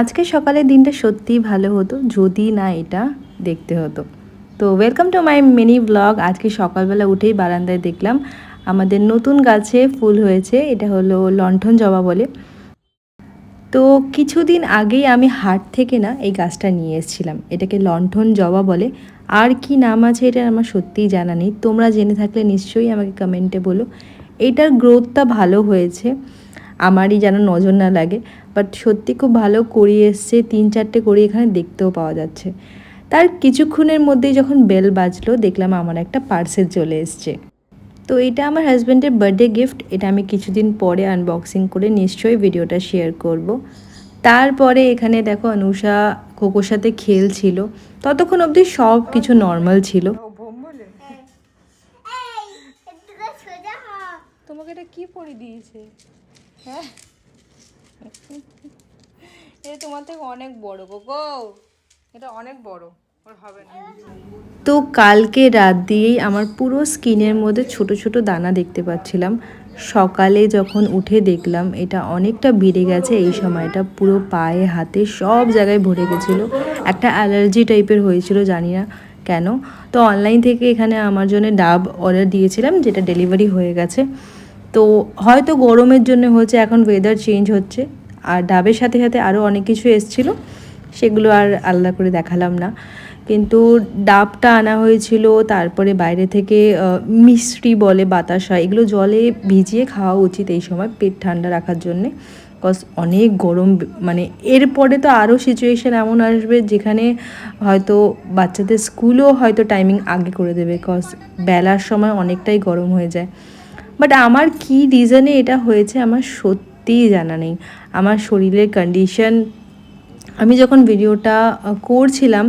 আজকে সকালের দিনটা সত্যিই ভালো হতো, যদি না এটা দেখতে হতো। তো welcome to my mini blog আজকে সকালবেলা উঠেই বারান্দায় দেখলাম আমাদের নতুন গাছে ফুল হয়েছে, এটা হলো লণ্ঠন জবা বলে। তো কিছুদিন আগেই আমি হাট থেকে না এই গাছটা নিয়ে এসেছিলাম, এটাকে লণ্ঠন জবা বলে। আর কি নাম আছে এটা আমার সত্যিই জানা নেই, তোমরা জেনে থাকলে নিশ্চয়ই আমাকে কমেন্টে বলো। এটার গ্রোথটা ভালো হয়েছে। আমারই যেন নজর না লাগে। বাট সত্যি খুব ভালো করি এসছে তিন চারটে করি এখানে দেখতেও পাওয়া যাচ্ছে। তার কিছুক্ষণের মধ্যেই যখন বেল বাজলো দেখলাম আমার একটা পার্সেল চলে এসছে। তো এটা আমার হাজব্যান্ডের বার্থডে গিফট এটা আমি কিছুদিন পরে আনবক্সিং করে নিশ্চয়ই ভিডিওটা শেয়ার করব। তারপরে এখানে দেখো অনুষা কোকোর সাথে খেলছিল। ততক্ষণ অবধি সব কিছু নর্মাল ছিল। তোমাকে এটা কি পরে দিয়েছে? হ্যাঁ। এটা তোমার থেকে অনেক বড় গো এটা অনেক বড় হবে না। তো কালকে রাত দিয়েই আমার পুরো স্কিনের মধ্যে ছোট ছোট দানা দেখতে পাচ্ছিলাম। সকালে যখন উঠে দেখলাম, এটা অনেকটা বেড়ে গেছে। এই সময়টা পুরো পায়ে, হাতে সব জায়গায় ভরে গেছিল। একটা অ্যালার্জি টাইপের হয়েছিল, জানি না কেন। তো অনলাইন থেকে এখানে আমার জন্য ডাব অর্ডার দিয়েছিলাম, যেটা ডেলিভারি হয়ে গেছে। তো হয়তো গরমের জন্য হচ্ছে এখন ওয়েদার চেঞ্জ হচ্ছে। আর ডাবের সাথে সাথে আরও অনেক কিছু এসছিলো, সেগুলো আর আলাদা করে দেখালাম না। কিন্তু ডাবটা আনা হয়েছিল, তারপরে বাইরে থেকে মিষ্টি বলে বাতাসা, এগুলো জলে ভিজিয়ে খাওয়া উচিত এই সময় পেট ঠান্ডা রাখার জন্যে। কজ অনেক গরম মানে এরপরে তো আরও সিচুয়েশান এমন আসবে যেখানে হয়তো বাচ্চাদের স্কুলও হয়তো টাইমিং আগে করে দেবে কজ বেলার সময় অনেকটাই গরম হয়ে যায়। বাট আমার কি রিজনে এটা হয়েছে আমার সত্যিই জানা নেই। আমার শরীরের কন্ডিশন আমি যখন ভিডিওটা করছিলাম,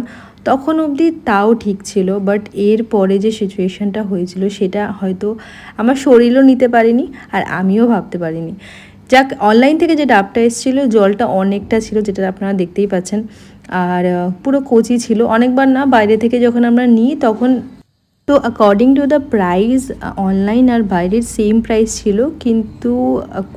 তখন অবধি তাও ঠিক ছিল বাট এর পরে যে সিচুয়েশানটা হয়েছিল, সেটা হয়তো আমার শরীরও নিতে পারিনি আর আমিও ভাবতে পারিনি। যাক অনলাইন থেকে যে ডাবটা এসেছিল, জলটা অনেকটা ছিল, যেটা আপনারা দেখতেই পাচ্ছেন। আর পুরো কচি ছিল। অনেকবার না, বাইরে থেকে যখন আমরা নিই, তখন তো according to the price online আর বাইরের সেম প্রাইস ছিল, কিন্তু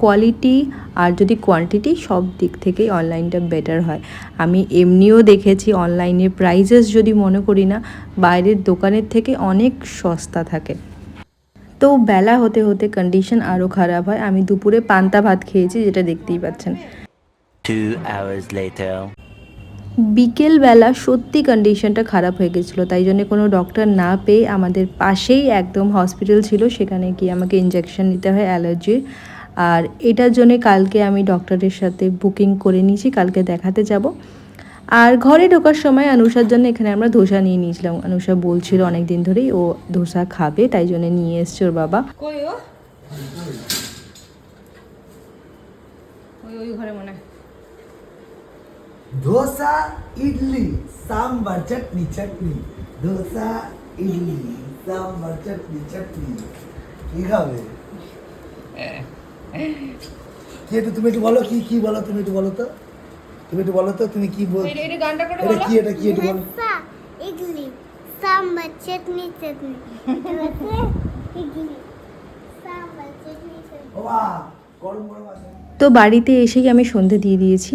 কোয়ালিটি আর যদি কোয়ান্টিটি সব দিক থেকেই অনলাইনটা বেটার হয়। আমি এমনিও দেখেছি অনলাইনের প্রাইজেস যদি মনে করি না, বাইরের দোকানের থেকে অনেক সস্তা থাকে। তো বেলা হতে হতে কন্ডিশন আরও খারাপ হয়। আমি দুপুরে পান্তা ভাত খেয়েছি, যেটা দেখতেই পাচ্ছেন. বিকেলবেলা সত্যি কন্ডিশনটা খারাপ হয়ে গেছিল, তাই জন্য কোনো ডক্টর না পেয়ে আমাদের পাশেই একদম হসপিটাল ছিল, সেখানে গিয়ে আমাকে ইঞ্জেকশন নিতে হয় অ্যালার্জির আর এটার জন্যে কালকে আমি ডক্টরের সাথে বুকিং করে নিয়েছি, কালকে দেখাতে যাব। আর ঘরে ঢোকার সময় অনুষার জন্য এখানে আমরা ধোসা নিয়ে নিয়েছিলাম। অনুষা বলছিল অনেক দিন ধরেই ও ধোসা খাবে, তাই জন্য নিয়ে এসছে ওর বাবা। ওই ওই ঘরে মনে হয়। ধোসা ইডলি সাম্বার চাটনি চাটনি ধোসা ইডলি সাম্বার চাটনি চাটনি কি খাবে কি একটু তুমি একটু বলো কি কি বলো তুমি একটু বলো তো তুমি একটু বলো তো তুমি কি বল এটা কি এটা কি একটু বলো ইডলি সাম্বার চাটনি চাটনি ইডলি সাম্বার চাটনি চাটনি তো বাড়িতে এসেই আমি সন্ধে দিয়ে দিয়েছি।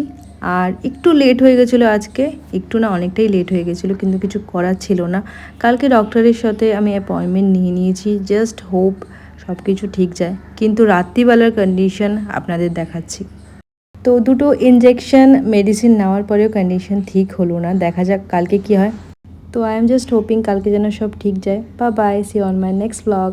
আর একটু লেট হয়ে গেছিল আজকে, একটু না অনেকটাই লেট হয়ে গেছিল, কিন্তু কিছু করার ছিল না। কালকে ডক্টরের সাথে আমি অ্যাপয়েন্টমেন্ট নিয়ে নিয়েছি জাস্ট হোপ সব কিছু ঠিক যায়। কিন্তু রাত্রিবেলার কন্ডিশন আপনাদের দেখাচ্ছি। তো দুটো ইনজেকশন মেডিসিন নেওয়ার পরেও কন্ডিশন ঠিক হলো না। দেখা যাক কালকে কি হয়। তো আই এম জাস্ট হোপিং কালকে যেন সব ঠিক যায়। বা bye see on my next blog